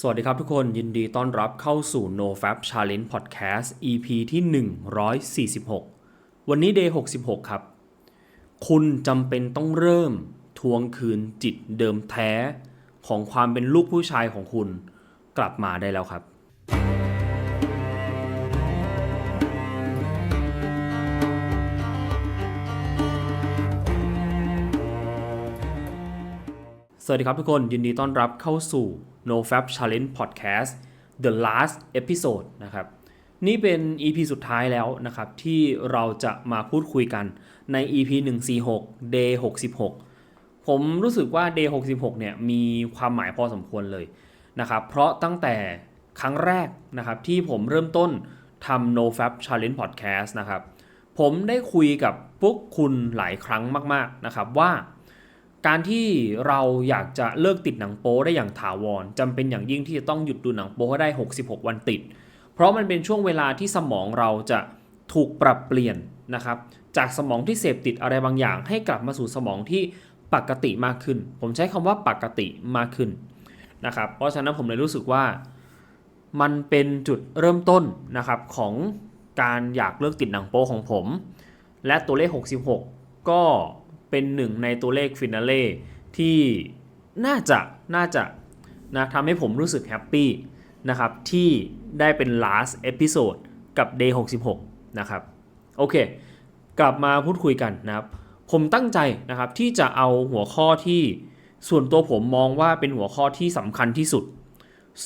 สวัสดีครับทุกคนยินดีต้อนรับเข้าสู่ NoFap Challenge Podcast EP ที่ 146 วันนี้ Day 66 ครับ คุณจำเป็นต้องเริ่มทวงคืนจิตเดิมแท้ของความเป็นลูกผู้ชายของคุณกลับมาได้แล้วครับ สวัสดีครับทุกคนยินดีต้อนรับเข้าสู่ NoFap Challenge Podcast The Last Episode นะครับ นี่เป็น EP สุดท้ายแล้วนะครับ ที่เราจะมาพูดคุยกันใน EP 146 Day 66 ผมรู้สึกว่า Day 66 เนี่ยมีความหมายพอสมควรเลยนะครับ เพราะตั้งแต่ครั้งแรกนะครับที่ผมเริ่มต้นทำ NoFap Challenge Podcast นะครับ ผมได้คุยกับพวกคุณหลายครั้งมาก ๆ นะครับว่า การที่เราอยากจะเลิกติดหนังโป๊ได้อย่างถาวรจำเป็นอย่างยิ่งที่จะต้องหยุดดูหนังโป๊ให้ได้ 66 วันติด เพราะมันเป็นช่วงเวลาที่สมองเราจะถูกปรับเปลี่ยนนะครับ จากสมองที่เสพติดอะไรบางอย่าง ให้กลับมาสู่สมองที่ปกติมากขึ้น ผมใช้คำว่าปกติมากขึ้นนะครับ เพราะฉะนั้นผมเลยรู้สึกว่ามันเป็นจุดเริ่มต้นนะครับของการอยากเลิกติดหนังโป๊ของผม และตัวเลข 66 ก็ เป็นหนึ่งในตัวเลขฟินาเล่ที่น่าจะน่าจะนะทำให้ผมรู้สึกแฮปปี้นะครับที่ได้เป็น last episode กับ day 66 นะครับ โอเค กลับมาพูดคุยกันนะครับ ผมตั้งใจนะครับที่จะเอาหัวข้อที่ส่วนตัวผมมองว่าเป็นหัวข้อที่สำคัญที่สุด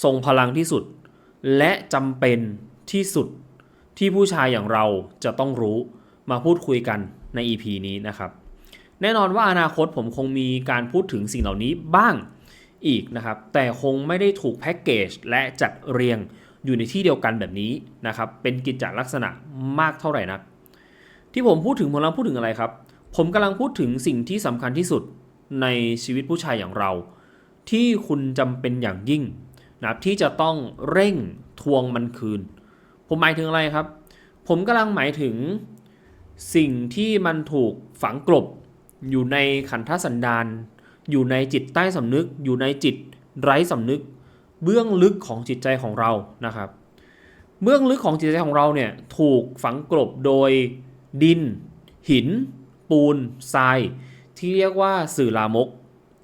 ทรงพลังที่สุด และจำเป็นที่สุดที่ผู้ชายอย่างเราจะต้องรู้มาพูดคุยกันใน EP นี้นะครับ แน่นอนว่าอนาคตผมคงมีการพูดถึงสิ่งเหล่านี้บ้างอีกนะครับ แต่คงไม่ได้ถูกแพ็กเกจและจัดเรียงอยู่ในที่เดียวกันแบบนี้นะครับ เป็นกิจจลักษณะมากเท่าไหร่นัก ที่ผมพูดถึงผมกำลังพูดถึงอะไรครับ ผมกำลังพูดถึงสิ่งที่สำคัญที่สุดในชีวิตผู้ชายอย่างเรา ที่คุณจำเป็นอย่างยิ่งนะครับที่จะต้องเร่งทวงมันคืน ผมหมายถึงอะไรครับ ผมกำลังหมายถึงสิ่งที่มันถูกฝังกลบ อยู่ในขันธสันดาน อยู่ในจิตใต้สำนึก อยู่ในจิตไร้สำนึก เบื้องลึกของจิตใจของเรานะครับ เบื้องลึกของจิตใจของเราเนี่ยถูกฝังกลบโดยดิน หิน ปูนทราย ที่เรียกว่าสื่อลามก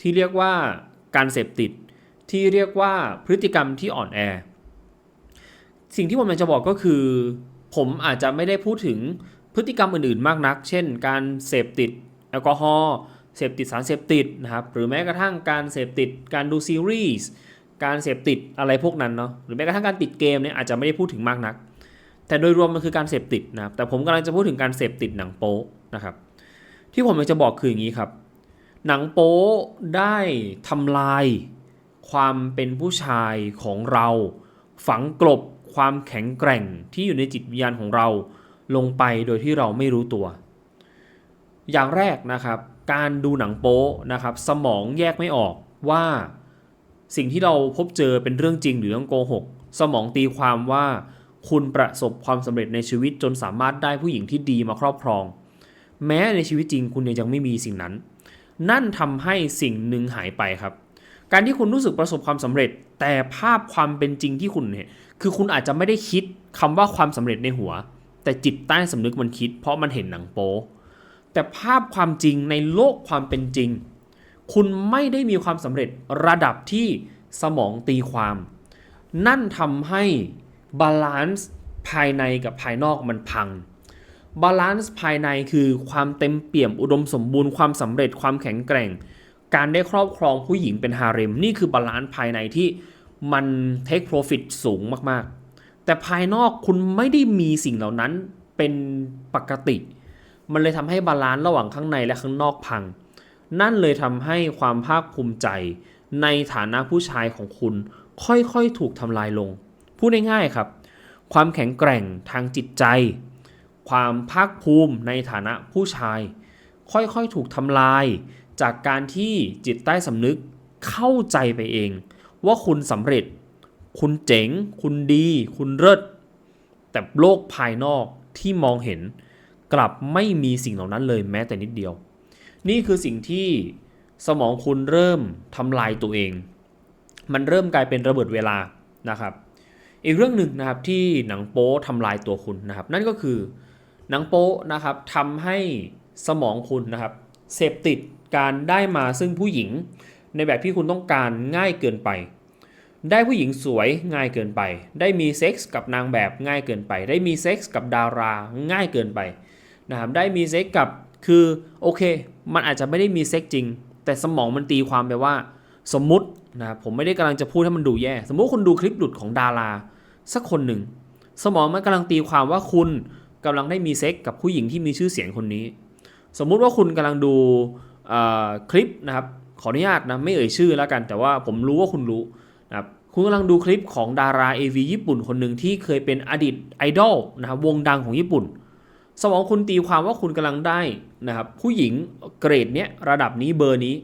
ที่เรียกว่าการเสพติด ที่เรียกว่าพฤติกรรมที่อ่อนแอ สิ่งที่ผมอยากจะบอกก็คือ ผมอาจจะไม่ได้พูดถึงพฤติกรรมอื่นๆมากนัก เช่น การเสพติด แอลกอฮอล์เสพติดสารเสพติดนะครับหรือแม้กระทั่งการเสพติดการดูซีรีส์การเสพติดอะไรพวกนั้นเนาะหรือแม้กระทั่งการติดเกมเนี่ยอาจจะไม่ได้พูดถึงมากนัก แต่โดยรวมมันคือการเสพติดนะครับแต่ผมกำลังจะพูดถึงการเสพติดหนังโป๊นะครับที่ผมอยากจะบอกคืออย่างนี้ครับ หนังโป๊ได้ทำลายความเป็นผู้ชายของเรา ฝังกลบความแข็งแกร่งที่อยู่ในจิตวิญญาณของเราลงไปโดยที่เราไม่รู้ตัว อย่างแรกนะครับ การดูหนังโป๊นะครับ สมองแยกไม่ออกว่าสิ่งที่เราพบเจอเป็นเรื่องจริงหรือเรื่องโกหก สมองตีความว่าคุณประสบความสำเร็จในชีวิตจนสามารถได้ผู้หญิงที่ดีมาครอบครอง แม้ในชีวิตจริงคุณยังไม่มีสิ่งนั้น นั่นทำให้สิ่งหนึ่งหายไปครับ การที่คุณรู้สึกประสบความสำเร็จ แต่ภาพความเป็นจริงที่คุณเห็นคือคุณอาจจะไม่ได้คิดคำว่าความสำเร็จในหัว แต่จิตใต้สำนึกมันคิด เพราะมันเห็นหนังโป๊ แต่ภาพความจริงในโลกความเป็นจริง คุณไม่ได้มีความสำเร็จระดับที่สมองตีความ นั่นทำให้บาลานซ์ภายในกับภายนอกมันพังบาลานซ์ภายในคือความเต็มเปี่ยมอุดมสมบูรณ์ความสำเร็จความแข็งแกร่ง การได้ครอบครองผู้หญิงเป็นฮาเร็ม นี่คือบาลานซ์ภายในที่มันเทคโปรฟิตสูงมากๆ แต่ภายนอกคุณไม่ได้มีสิ่งเหล่านั้นเป็นปกติ มันเลยทำให้บาลานซ์ระหว่างข้างในและข้างนอกพัง นั่นเลยทำให้ความภาคภูมิใจ ในฐานะผู้ชายของคุณ ค่อยๆถูกทำลายลง พูดง่ายๆครับ ความแข็งแกร่งทางจิตใจ ความภาคภูมิในฐานะผู้ชาย ค่อยๆถูกทำลาย จากการที่จิตใต้สำนึกเข้าใจไปเอง ว่าคุณสำเร็จ คุณเจ๋ง คุณดี คุณเลิศแต่โลกภายนอกที่มองเห็น กลับไม่มีสิ่งเหล่านั้นเลยแม้แต่นิดเดียว นี่คือสิ่งที่สมองคุณเริ่มทำลายตัวเอง มันเริ่มกลายเป็นระเบิดเวลานะครับ อีกเรื่องหนึ่งนะครับที่หนังโป๊ทำลายตัวคุณนะครับ นั่นก็คือหนังโป๊นะครับทำให้สมองคุณนะครับ เสพติดการได้มาซึ่งผู้หญิง ในแบบที่คุณต้องการง่ายเกินไป ได้ผู้หญิงสวยง่ายเกินไป ได้มีเซ็กส์กับนางแบบง่ายเกินไป ได้มีเซ็กส์กับดาราง่ายเกินไป นะครับได้มีเซ็กกับคือโอเค มันอาจจะไม่ได้มีเซ็กจริง แต่สมองมันตีความไปว่า สมมุตินะครับผมไม่ได้กำลังจะพูดให้มันดูแย่ สมมุติคุณดูคลิปหลุดของดาราสักคนหนึ่ง สมองมันกำลังตีความว่าคุณกำลังได้มีเซ็กกับผู้หญิงที่มีชื่อเสียงคนนี้ สมมุติว่าคุณกำลังดูคลิปนะครับขออนุญาตนะไม่เอ่ยชื่อแล้วกัน แต่ว่าผมรู้ว่าคุณรู้นะครับคุณกำลังดูคลิปของดารา AV ญี่ปุ่นคนหนึ่งที่เคยเป็นอดีตไอดอลนะครับวงดังของญี่ปุ่น สมองคุณตีความว่าคุณกำลังได้นะครับผู้หญิงเกรดเนี้ยระดับนี้เบอร์นี้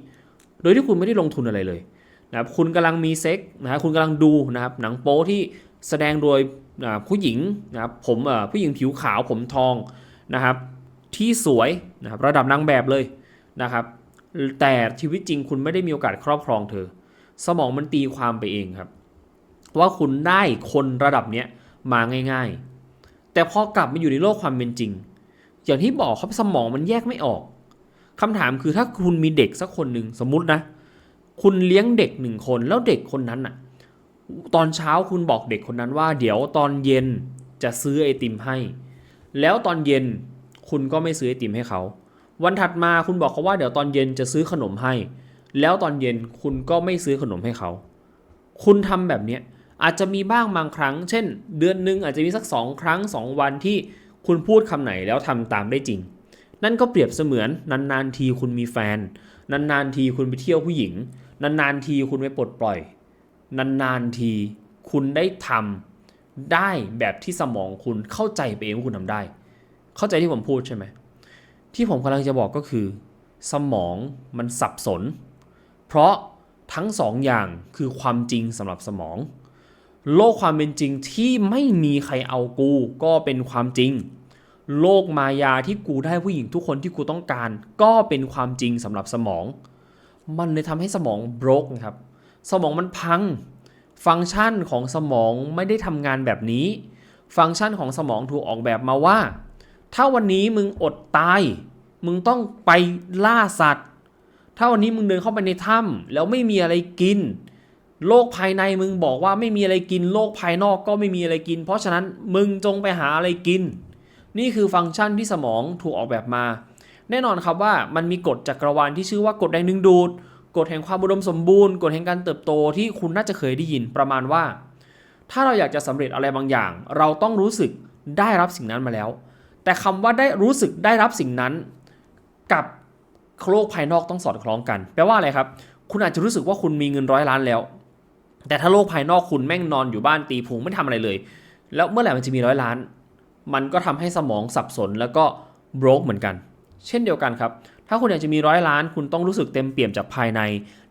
โดยที่คุณไม่ได้ลงทุนอะไรเลยนะครับคุณกำลังมีเซ็กนะครับคุณกำลังดูนะครับหนังโป๊ที่แสดงโดยผู้หญิงนะครับผมผู้หญิงผิวขาวผมทองนะครับที่สวยนะครับระดับนางแบบเลยนะครับแต่ชีวิตจริงคุณไม่ได้มีโอกาสครอบครองเธอ สมองมันตีความไปเองครับ ว่าคุณได้คนระดับเนี้ยมาง่าย ๆ แต่พอกลับมาอยู่ในโลกความเป็นจริง อย่างที่บอกครับสมองมันแยกไม่ออกคำถามคือถ้าคุณมีเด็กสักคนหนึ่งสมมตินะ คุณเลี้ยงเด็กหนึ่งคนแล้วเด็กคนนั้นอะตอนเช้าคุณบอกเด็กคนนั้นว่า เดี๋ยวตอนเย็นจะซื้อไอติมให้ แล้วตอนเย็นคุณก็ไม่ซื้อไอติมให้เขา วันถัดมาคุณบอกเขาว่าเดี๋ยวตอนเย็นจะซื้อขนมให้ แล้วตอนเย็นคุณก็ไม่ซื้อขนมให้เขา คุณทำแบบนี้ อาจจะมีบ้างบางครั้ง เช่น เดือนหนึ่งอาจจะมีสักสองครั้งสองวันที่คุณพูดคำไหนแล้วทำตามได้จริง นั่นก็เปรียบเสมือนนานๆทีคุณมีแฟน นานๆทีคุณไปเที่ยวผู้หญิง นานๆทีคุณไปปลดปล่อย นานๆทีคุณได้ทำได้แบบที่สมองคุณเข้าใจไปเองว่าคุณทำได้ เข้าใจที่ผมพูดใช่ไหมที่ผมกำลังจะบอกก็คือ สมองมันสับสน เพราะทั้งสองอย่างคือความจริงสำหรับสมอง โลกความเป็นจริงที่ไม่มีใครเอากูก็เป็นความจริง โลกมายาที่กูได้ผู้หญิงทุกคนที่กูต้องการ ก็เป็นความจริงสำหรับสมอง มันเลยทำให้สมองบรกนะครับ สมองมันพัง ฟังก์ชันของสมองไม่ได้ทำงานแบบนี้ ฟังก์ชันของสมองถูกออกแบบมาว่า ถ้าวันนี้มึงอดตาย มึงต้องไปล่าสัตว์ ถ้าวันนี้มึงเดินเข้าไปในถ้ำแล้วไม่มีอะไรกิน โลกภายในมึงบอกว่าไม่มีอะไรกิน โลกภายนอกก็ไม่มีอะไรกิน เพราะฉะนั้นมึงจงไปหาอะไรกิน นี่คือฟังก์ชันที่สมองถูกออกแบบมา แน่นอนครับว่ามันมีกฎจักรวาลที่ชื่อว่ากฎแรงดึงดูดกฎแห่งความอุดมสมบูรณ์กฎแห่งการเติบโตที่คุณน่าจะเคยได้ยินประมาณว่า ถ้าเราอยากจะสำเร็จอะไรบางอย่าง เราต้องรู้สึกได้รับสิ่งนั้นมาแล้ว แต่คำว่าได้รู้สึกได้รับสิ่งนั้น กับโลกภายนอกต้องสอดคล้องกัน แปลว่าอะไรครับ คุณอาจจะรู้สึกว่าคุณมีเงินร้อยล้านแล้ว แต่ถ้าโลกภายนอกคุณแม่งนอนอยู่บ้านตีพุงไม่ทำอะไรเลย แล้วเมื่อไหร่มันจะมีร้อยล้าน มันก็ทำให้สมองสับสนแล้วก็ broke เหมือนกัน เช่นเดียวกันครับ ถ้าคุณอยากจะมีร้อยล้าน คุณต้องรู้สึกเต็มเปี่ยมจากภายใน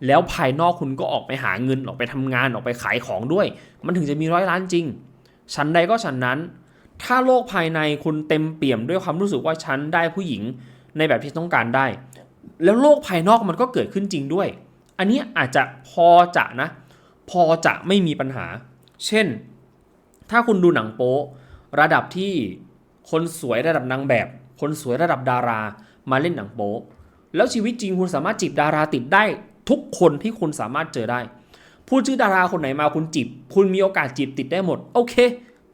แล้วภายนอกคุณก็ออกไปหาเงินออกไปทำงานออกไปขายของด้วย มันถึงจะมีร้อยล้านจริงฉันใดก็ฉันนั้น ถ้าโลกภายในคุณเต็มเปี่ยมด้วยความรู้สึกว่าฉันได้ผู้หญิงในแบบที่ต้องการได้ แล้วโลกภายนอกมันก็เกิดขึ้นจริงด้วย อันนี้อาจจะพอจะนะ พอจะไม่มีปัญหา เช่น ถ้าคุณดูหนังโป๊ระดับที่คนสวยระดับนางแบบ คนสวยระดับดารามาเล่นหนังโป๊แล้วชีวิตจริงคุณสามารถจีบดาราติดได้ทุกคนที่คุณสามารถเจอได้พูดชื่อดาราคนไหนมาคุณจีบคุณมีโอกาสจีบติดได้หมด โอเค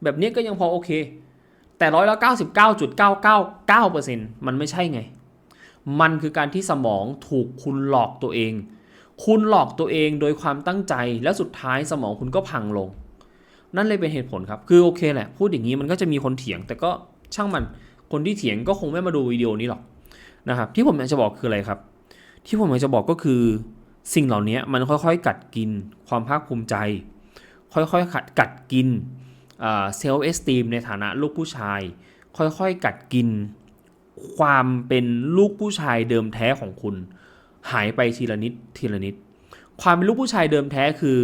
แบบนี้ก็ยังพอโอเค แต่ร้อยละ99.999%มันไม่ใช่ไง มันคือการที่สมองถูกคุณหลอกตัวเอง คุณหลอกตัวเองโดยความตั้งใจแล้วสุดท้ายสมองคุณก็พังลง นั่นเลยเป็นเหตุผลครับ คือโอเคแหละ พูดอย่างนี้มันก็จะมีคนเถียง แต่ก็ช่างมันคนที่เถียงก็คงไม่มาดูวิดีโอนี้หรอกนะครับที่ผมอยากจะบอกคืออะไรครับ ที่ผมอยากจะบอกก็คือ สิ่งเหล่านี้มันค่อยๆ กัดกินความภาคภูมิใจ ค่อยๆกัดกัดกินเซลล์เอสตีมในฐานะลูกผู้ชาย ค่อยๆ กัดกินความเป็นลูกผู้ชายเดิมแท้ของคุณ หายไปทีละนิดทีละนิด ความเป็นลูกผู้ชายเดิมแท้คือ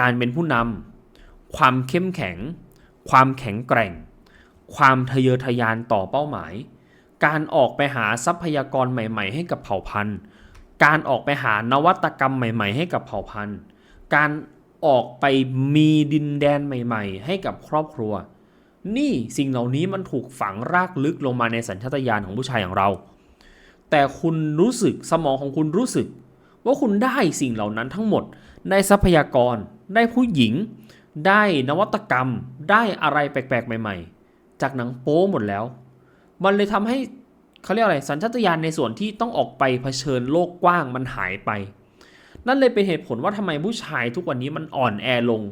การเป็นผู้นำความเข้มแข็ง ความแข็งแกร่ง ความทะเยอทะยานต่อเป้าหมาย การออกไปหาทรัพยากรใหม่ ๆ ให้กับเผ่าพันธุ์ การออกไปหานวัตกรรมใหม่ ๆ ให้กับเผ่าพันธุ์ การออกไปมีดินแดนใหม่ ๆ ให้กับครอบครัว นี่สิ่งเหล่านี้มันถูกฝังรากลึกลงมาในสัญชาตญาณของผู้ชายอย่างเรา แต่คุณรู้สึกสมองของคุณรู้สึก ว่าคุณได้สิ่งเหล่านั้นทั้งหมด ได้ทรัพยากร ได้ผู้หญิง ได้นวัตกรรม ได้อะไรแปลกๆ ใหม่ ๆ จากหนังโป๊หมดแล้ว มันเลยทำให้เขาเรียกอะไรสัญชาตญาณในส่วนที่ต้องออกไปเผชิญโลกกว้างมันหายไป นั่นเลยเป็นเหตุผลว่าทำไมผู้ชายทุกวันนี้มันอ่อนแอลง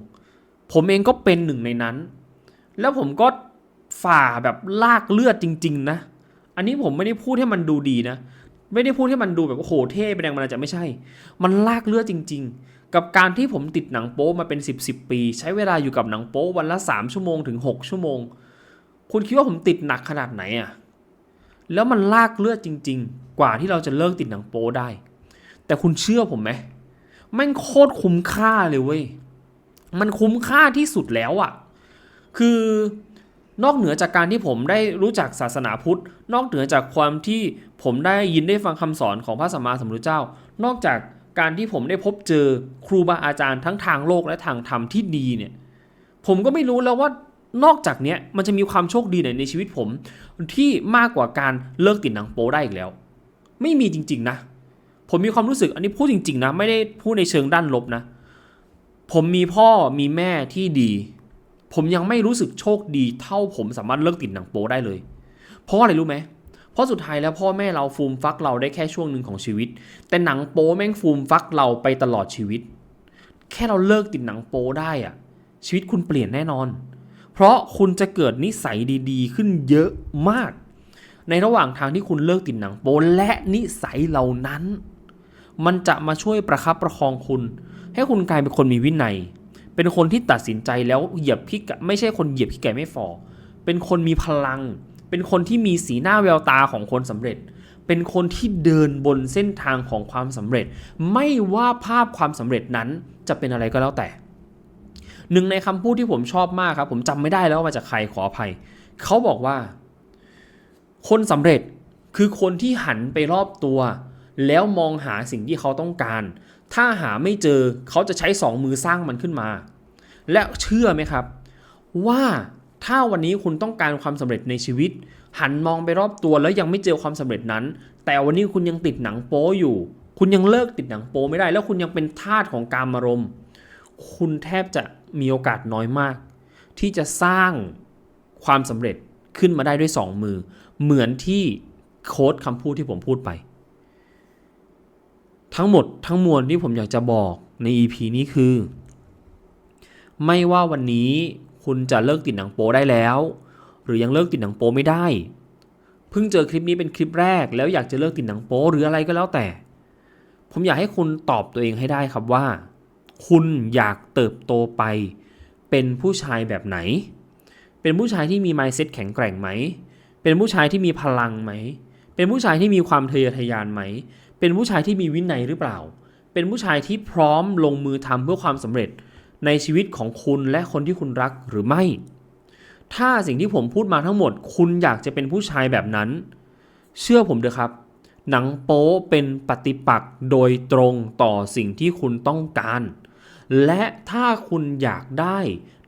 ผมเองก็เป็นหนึ่งในนั้น แล้วผมก็ฝ่าแบบลากเลือดจริง ๆ นะ อันนี้ผมไม่ได้พูดให้มันดูดีนะ ไม่ได้พูดให้มันดูแบบโอ้โหเท่เป็นแรงมันาจจะไม่ใช่ มันลากเลือดจริง ๆ กับการที่ผมติดหนังโป๊มาเป็น 10บสปี ใช้เวลาอยู่กับหนังโป๊วันละ 3 ชั่วโมงถึง 6 ชั่วโมง คุณคิดว่าผมติดหนักขนาดไหนอะแล้วมันลากเลือดจริง ๆ กว่าที่เราจะเลิกติดหนังโป๊ได้ แต่คุณเชื่อผมไหมแม่งโคตรคุ้มค่าเลยเว้ย มันคุ้มค่าที่สุดแล้วอะ คือ นอกเหนือจากการที่ผมได้รู้จักศาสนาพุทธ นอกเหนือจากความที่ผมได้ยินได้ฟังคำสอนของพระสัมมาสัมพุทธเจ้า นอกจากการที่ผมได้พบเจอครูบาอาจารย์ทั้งทางโลกและทางธรรมที่ดีเนี่ย ผมก็ไม่รู้แล้วว่านอกจากเนี้ยมันจะมีความโชคดีไหนในชีวิตผม ที่มากกว่าการเลิกติดหนังโป๊ได้อีกแล้ว ไม่มีจริง ๆ นะ ผมมีความรู้สึกอันนี้พูดจริง ๆ นะ ไม่ได้พูดในเชิงด้านลบนะ ผมมีพ่อมีแม่ที่ดี ผมยังไม่รู้สึกโชคดีเท่าผมสามารถเลิกติดหนังโป๊ได้เลย เพราะอะไรรู้ไหมเพราะสุดท้ายแล้วพ่อแม่เราฟูมฟักเราได้แค่ช่วงหนึ่งของชีวิต แต่หนังโป๊แม่งฟูมฟักเราไปตลอดชีวิต แค่เราเลิกติดหนังโป๊ได้อะชีวิตคุณเปลี่ยนแน่นอน เพราะคุณจะเกิดนิสัยดีๆ ขึ้นเยอะมาก ในระหว่างทางที่คุณเลิกติดหนังโป๊และนิสัยเหล่านั้น มันจะมาช่วยประคับประคองคุณ ให้คุณกลายเป็นคนมีวินัย เป็นคนที่ตัดสินใจแล้วเหยียบพี่ไก่ไม่ใช่คนเหยียบพี่ไก่ไม่ฟอเป็นคนมีพลัง เป็นคนที่มีสีหน้าแววตาของคนสำเร็จ เป็นคนที่เดินบนเส้นทางของความสำเร็จ ไม่ว่าภาพความสำเร็จนั้นจะเป็นอะไรก็แล้วแต่ หนึ่งในคำพูดที่ผมชอบมากครับ ผมจำไม่ได้แล้วว่ามาจากใครขออภัย เขาบอกว่า คนสำเร็จคือคนที่หันไปรอบตัว แล้วมองหาสิ่งที่เขาต้องการ ถ้าหาไม่เจอเขาจะใช้สองมือสร้างมันขึ้นมา และเชื่อไหมครับ ว่าถ้าวันนี้คุณต้องการความสำเร็จในชีวิต หันมองไปรอบตัวแล้วยังไม่เจอความสำเร็จนั้น แต่วันนี้คุณยังติดหนังโป๊อยู่ คุณยังเลิกติดหนังโป๊ไม่ได้ แล้วคุณยังเป็นทาสของการมารมคุณแทบจะมีโอกาสน้อยมาก ที่จะสร้างความสำเร็จขึ้นมาได้ด้วยสองมือ เหมือนที่โค้ดคำพูดที่ผมพูดไป ทั้งหมดทั้งมวลที่ผมอยากจะบอกใน EP นี้คือ ไม่ว่าวันนี้คุณจะเลิกติดหนังโป๊ได้แล้ว หรือยังเลิกติดหนังโป๊ไม่ได้ เพิ่งเจอคลิปนี้เป็นคลิปแรก แล้วอยากจะเลิกติดหนังโป๊หรืออะไรก็แล้วแต่ ผมอยากให้คุณตอบตัวเองให้ได้ครับว่า คุณอยากเติบโตไป เป็นผู้ชายแบบไหน เป็นผู้ชายที่มี mindset แข็งแกร่งไหม เป็นผู้ชายที่มีพลังไหม เป็นผู้ชายที่มีความทะเยอทะยานไหม เป็นผู้ชายที่มีวินัยหรือเปล่า เป็นผู้ชายที่พร้อมลงมือทำเพื่อความสำเร็จในชีวิตของคุณและคนที่คุณรักหรือไม่ ถ้าสิ่งที่ผมพูดมาทั้งหมด คุณอยากจะเป็นผู้ชายแบบนั้น เชื่อผมเถอะครับ หนังโป๊เป็นปฏิปักษ์โดยตรงต่อสิ่งที่คุณต้องการ และถ้าคุณอยากได้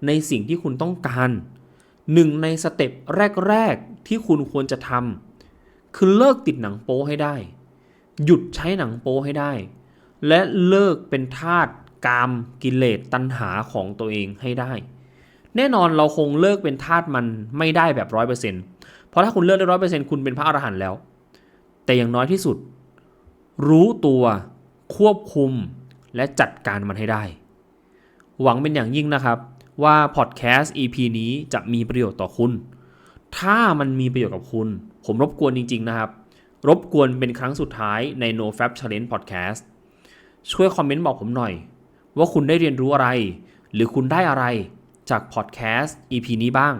ในสิ่งที่คุณต้องการหนึ่งในสเต็ปแรก ๆ ที่คุณควรจะทำคือเลิกติดหนังโป๊ให้ได้ หยุดใช้หนังโป๊ให้ได้ และเลิกเป็นทาสกามกิเลสตัณหาของตัวเองให้ได้ แน่นอนเราคงเลิกเป็นทาสมันไม่ได้แบบร้อยเปอร์เซ็นต์เพราะถ้าคุณเลิกได้ร้อยเปอร์เซ็นต์คุณเป็นพระอรหันต์แล้ว แต่อย่างน้อยที่สุด รู้ตัวควบคุมและจัดการมันให้ได้ หวังเป็นอย่างยิ่งนะครับว่าพอดแคสต์ EP นี้จะมีประโยชน์ต่อคุณ ถ้ามันมีประโยชน์กับคุณ ผมรบกวนจริง ๆ นะครับ รบกวนเป็นครั้งสุดท้ายใน No Fab Challenge Podcast ช่วยคอมเมนต์บอกผมหน่อย ว่าคุณได้เรียนรู้อะไร หรือคุณได้อะไรจากพอดแคสต์ EP นี้บ้าง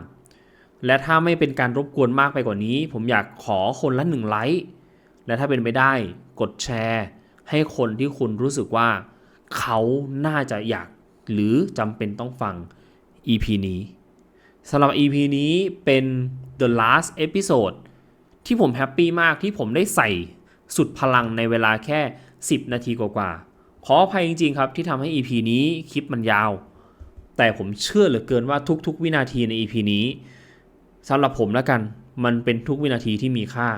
และถ้าไม่เป็นการรบกวนมากไปกว่านี้ ผมอยากขอคนละหนึ่งไลค์และถ้าเป็นไปได้กดแชร์ ให้คนที่คุณรู้สึกว่า เขาน่าจะอยากหรือจำเป็นต้องฟัง EP นี้สำหรับ EP นี้เป็น the last episode ที่ผมแฮปปี้มากที่ผมได้ใส่สุดพลังในเวลาแค่ 10 นาทีกว่าๆขออภัยจริงๆครับที่ทำให้ EP นี้คลิปมันยาว แต่ผมเชื่อเหลือเกินว่าทุกๆ วินาทีใน EP นี้สำหรับผมแล้วกัน มันเป็นทุกวินาทีที่มีค่า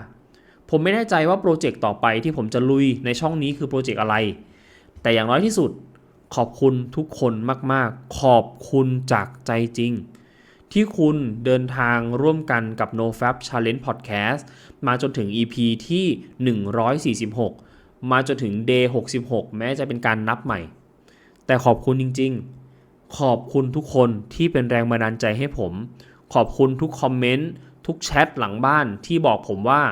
ผมไม่แน่ใจว่าโปรเจกต์ต่อไปที่ผมจะลุยในช่องนี้คือโปรเจกต์อะไร แต่อย่างน้อยที่สุดขอบคุณทุกคนมากๆ ขอบคุณจากใจจริง ที่คุณเดินทางร่วมกันกับ NoFap Challenge Podcast มาจนถึง EP ที่ 146 มาจนถึง Day 66 แม้จะเป็นการนับใหม่ แต่ขอบคุณจริง ๆ ขอบคุณทุกคนที่เป็นแรงบันดาลใจให้ผม ขอบคุณทุกคอมเมนต์ ทุกแชทหลังบ้านที่บอกผมว่า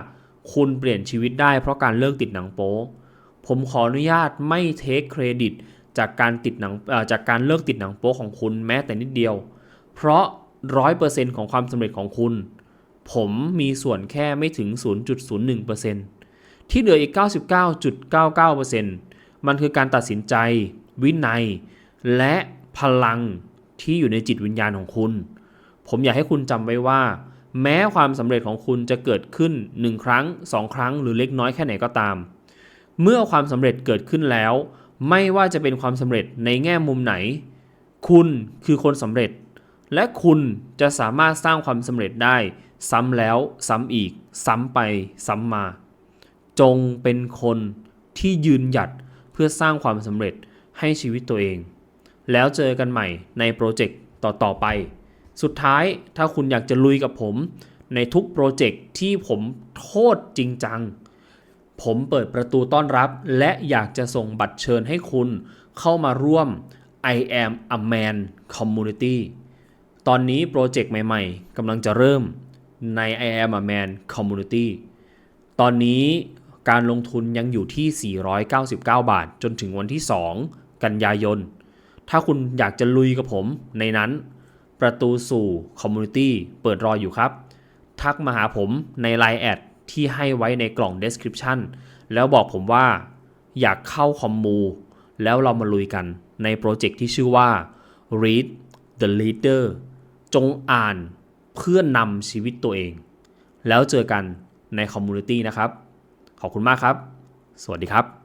คุณเปลี่ยนชีวิตได้เพราะการเลิกติดหนังโป๊ผมขออนุญาตไม่เทคเครดิตจากการติดหนังจากการเลิกติดหนังโป๊ของคุณแม้แต่นิดเดียว เพราะ 100%ของความสำเร็จของคุณ ผมมีส่วนแค่ไม่ถึง 0.01%ที่เหลืออีก 99.99%มันคือการตัดสินใจ วินัย และพลังที่อยู่ในจิตวิญญาณของคุณ ผมอยากให้คุณจำไว้ว่า แม้ความสำเร็จของคุณจะเกิดขึ้น 1 ครั้ง 2 ครั้งหรือเล็กน้อยแค่ไหนก็ตาม เมื่อความสำเร็จเกิดขึ้นแล้ว ไม่ว่าจะเป็นความสำเร็จในแง่มุมไหน คุณคือคนสำเร็จ และคุณจะสามารถสร้างความสำเร็จได้ ซ้ำแล้วซ้ำอีก ซ้ำไปซ้ำมา จงเป็นคนที่ยืนหยัดเพื่อสร้างความสำเร็จให้ชีวิตตัวเอง แล้วเจอกันใหม่ในโปรเจกต์ต่อ ๆ ไป สุดท้ายถ้าคุณอยากจะลุยกับผม ในทุกโปรเจกต์ที่ผมโทษจริงจัง ผมเปิดประตูต้อนรับ และอยากจะส่งบัตรเชิญให้คุณเข้ามาร่วม I am a man community ตอนนี้โปรเจกต์ใหม่ๆกำลังจะเริ่มใน I am a man community ตอนนี้การลงทุนยังอยู่ที่ 499 บาท จนถึงวันที่ 2 กันยายน ถ้าคุณอยากจะลุยกับผมในนั้น ประตูสู่คอมมูนิตี้เปิดรออยู่ครับ ทักมาหาผมใน Line แอดที่ให้ไว้ในกล่อง Description แล้วบอกผมว่าอยากเข้าคอมมู แล้วเรามาลุยกันในโปรเจกต์ที่ชื่อว่า Read the Leader จงอ่านเพื่อนำชีวิตตัวเอง แล้วเจอกันในคอมมูนิตี้นะครับ ขอบคุณมากครับ สวัสดีครับ